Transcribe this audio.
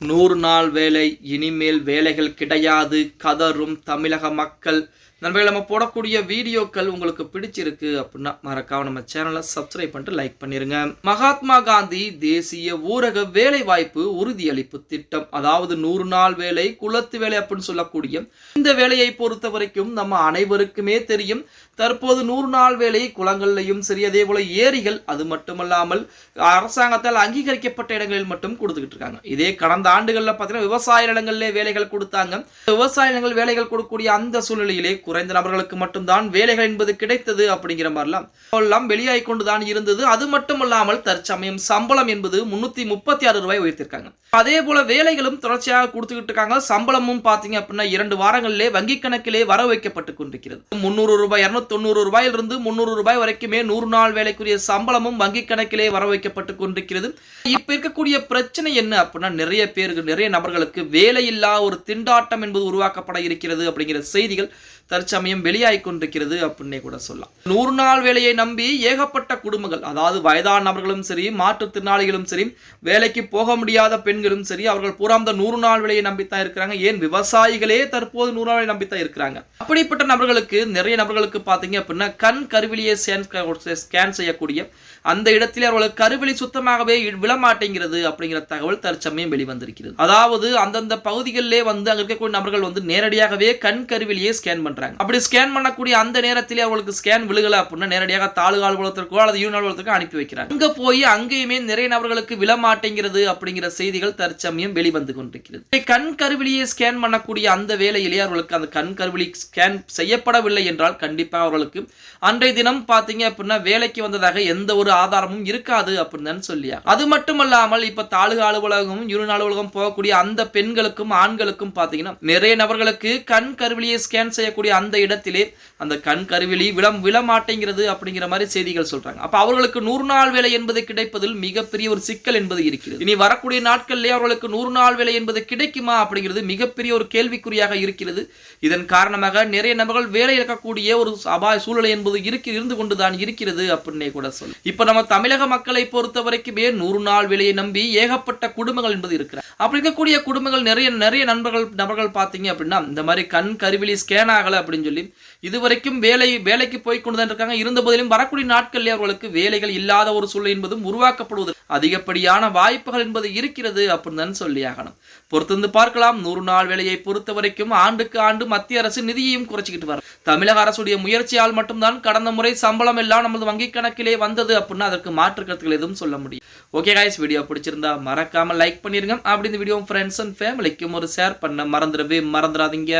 நூறு நாள் வேலை இனிமேல் வேலைகள் கிடையாது கதரும் தமிழக மக்கள். நண்பர்கள் நம்ம போடக்கூடிய வீடியோக்கள் உங்களுக்கு பிடிச்சிருக்கு அப்படின்னா மறக்காம நம்ம சேனலை சப்ஸ்கிரைப் பண்ணிட்டு லைக் பண்ணிருங்க. மகாத்மா காந்தி தேசிய ஊரக வேலை வாய்ப்பு உறுதியளிப்பு திட்டம். அதாவது நூறு நாள் வேலை குலத்து வேலை அப்படின்னு சொல்லக்கூடிய இந்த வேலையை பொறுத்த வரைக்கும் நம்ம அனைவருக்குமே தெரியும். தற்போது நூறு நாள் வேலை குளங்கள்லையும் சரி அதே போல ஏரிகள் அது மட்டுமல்லாமல் அரசாங்கத்தால் அங்கீகரிக்கப்பட்ட இடங்களில் மட்டும் கொடுத்துக்கிட்டு இருக்காங்க. இதே கடந்த ஆண்டுகளில் பார்த்தீங்கன்னா விவசாய நிலங்களிலே வேலைகள் கொடுத்தாங்க. விவசாய நிலங்கள் வேலைகள் கொடுக்கக்கூடிய அந்த சூழ்நிலையிலே குறைந்த நபர்களுக்கு மட்டும்தான் வேலைகள் என்பது கிடைத்தது அப்படிங்கிற மாதிரிலாம் எல்லாம் வெளியாகி கொண்டுதான் இருந்தது. அது மட்டுமல்லாமல் தற்சமயம் சம்பளம் என்பது முன்னூத்தி முப்பத்தி ஆறு ரூபாய் உயர்த்திருக்காங்க. அதே போல வேலைகளும் தொடர்ச்சியாக கொடுத்துக்கிட்டு இருக்காங்க. சம்பளமும் பாத்தீங்க அப்படின்னா இரண்டு வாரங்களிலே வங்கி கணக்கிலே வர வைக்கப்பட்டு கொண்டிருக்கிறது. முன்னூறு ரூபாய் இருநூத்தி தொண்ணூறு ரூபாயிலிருந்து முன்னூறு ரூபாய் வரைக்குமே நூறு நாள் வேலைக்குரிய சம்பளமும் வங்கி கணக்கிலே வர வைக்கப்பட்டு கொண்டிருக்கிறது. இப்ப இருக்கக்கூடிய பிரச்சனை என்ன அப்படின்னா நிறைய பேருக்கு நிறைய நபர்களுக்கு வேலையில்லா ஒரு திண்டாட்டம் என்பது உருவாக்கப்பட இருக்கிறது அப்படிங்கிற செய்திகள் தற்சமயம் வெளியாகி கொண்டிருக்கிறது அப்படின்னே கூட சொல்லலாம். நூறு நாள் வேலையை நம்பி ஏகப்பட்ட குடும்பங்கள் அதாவது வயதான நபர்களும் சரி மாற்றுத்திறனாளிகளும் சரி வேலைக்கு போக முடியாத பெண்களும் சரி அவர்கள் பூரா அந்த நூறு நாள் வேலையை நம்பித்தான் இருக்கிறாங்க. ஏன்? விவசாயிகளே தற்போது நூறு நாள் நம்பித்தான் இருக்கிறாங்க. அப்படிப்பட்ட நபர்களுக்கு நிறைய நபர்களுக்கு பார்த்தீங்க அப்படின்னா கண் கருவிலியை ஸ்கேன் செய்யக்கூடிய அந்த இடத்திலே அவர்களுக்கு கருவிழி சுத்தமாகவே விழமாட்டேங்கிறது அப்படிங்கிற தகவல் தற்சமயம் வெளிவந்திருக்கிறது அதாவது அந்தந்த பகுதிகளிலே வந்து அங்க இருக்கக்கூடிய நபர்கள் வந்து நேரடியாகவே கண் கருவிலேயே ஸ்கேன் பண்றாங்க. அப்படி ஸ்கேன் பண்ணக்கூடிய அந்த நேரத்திலே அவங்களுக்கு ஸ்கேன் விழுகல அப்படின்னா நேரடியாக தாலுகா அலுவலகத்திற்கோ அல்லது யூனியன் அலுவலகத்திற்கோ அனுப்பி வைக்கிறாங்க. அங்க போய் அங்கேயுமே நிறைய நபர்களுக்கு விழமாட்டேங்கிறது அப்படிங்கிற செய்திகள் தற்சமயம் வெளிவந்து கொண்டிருக்கிறது. கண் கருவிலேயே ஸ்கேன் பண்ணக்கூடிய அந்த வேலையிலேயே அவர்களுக்கு அந்த கண் கருவிலி ஸ்கேன் செய்யப்படவில்லை என்றால் கண்டிப்பாக அவர்களுக்கு அன்றைய தினம் பார்த்தீங்க அப்படின்னா வேலைக்கு வந்ததாக எந்த ஒரு ஆதாரமும் இருக்காது அப்படின்னு சொல்லியா அது மட்டுமல்லாமல் இப்ப தாலுகா அலுவலகமும் யூனியன் அலுவலகம் போகக்கூடிய அந்த பெண்களுக்கும் ஆண்களுக்கும் பார்த்தீங்கன்னா நிறைய நபர்களுக்கு கண் கருவிலியை ஸ்கேன் செய்யக்கூடிய அந்த இடத்திலே அந்த கண் கருவிலி விளம் விழமாட்டேங்கிறது அப்படிங்கிற மாதிரி செய்திகள் சொல்றாங்க. அப்ப அவர்களுக்கு நூறு நாள் வேலை என்பது கிடைப்பதில் மிகப்பெரிய ஒரு சிக்கல் என்பது இருக்கிறது. இனி வரக்கூடிய நாட்கள்லேயே அவர்களுக்கு நூறு நாள் வேலை என்பது கிடைக்குமா அப்படிங்கிறது மிகப்பெரிய ஒரு கேள்விக்குறியாக இருக்கிறது. இதன் காரணமாக நிறைய நபர்கள் வேலை இழக்கக்கூடிய ஒரு அபாய சூழ்நிலை என்பது இருக்கு இருந்து கொண்டுதான் இருக்கிறது அப்படின்னே கூட சொல்லு இப்ப நம்ம தமிழக மக்களை பொறுத்த வரைக்குமே நூறு நாள் வேலையை நம்பி ஏகப்பட்ட குடும்பங்கள் என்பது இருக்கிற அப்படி இருக்கக்கூடிய குடும்பங்கள் நிறைய நிறைய நண்பர்கள் நபர்கள் பார்த்தீங்க அப்படின்னா இந்த மாதிரி கண் கருவிலி ஸ்கேன் ஆகலை அப்படின்னு சொல்லி இதுவரைக்கும் வேலை வேலைக்கு போய் கொண்டுதான் இருக்காங்க. இருந்த போதிலும் வரக்கூடிய நாட்களில் அவர்களுக்கு வேலைகள் இல்லாத ஒரு சூழல் என்பதும் உருவாக்கப்படுவது அதிகப்படியான வாய்ப்புகள் என்பது இருக்கிறது அப்படின்னு தான் சொல்லி ஆகணும். பொறுத்திருந்து பார்க்கலாம். நூறு நாள் வேலையை பொறுத்த வரைக்கும் ஆண்டுக்கு ஆண்டு மத்திய அரசு நிதியையும் குறைச்சிக்கிட்டு வரும் தமிழக அரசுடைய முயற்சியால் மட்டும்தான் கடந்த முறை சம்பளம் எல்லாம் நமது வங்கி கணக்கிலே வந்தது அப்படின்னா அதற்கு மாற்று கருத்துக்கள் எதுவும் சொல்ல முடியும். ஓகே காய்ஸ் வீடியோ பிடிச்சிருந்தா மறக்காம லைக் பண்ணிருங்க. அப்படி இந்த வீடியோ ஃப்ரெண்ட்ஸ் அண்ட் ஃபேமிலிக்கும் ஒரு ஷேர் பண்ண மறந்துடவே மறந்துடாதீங்க.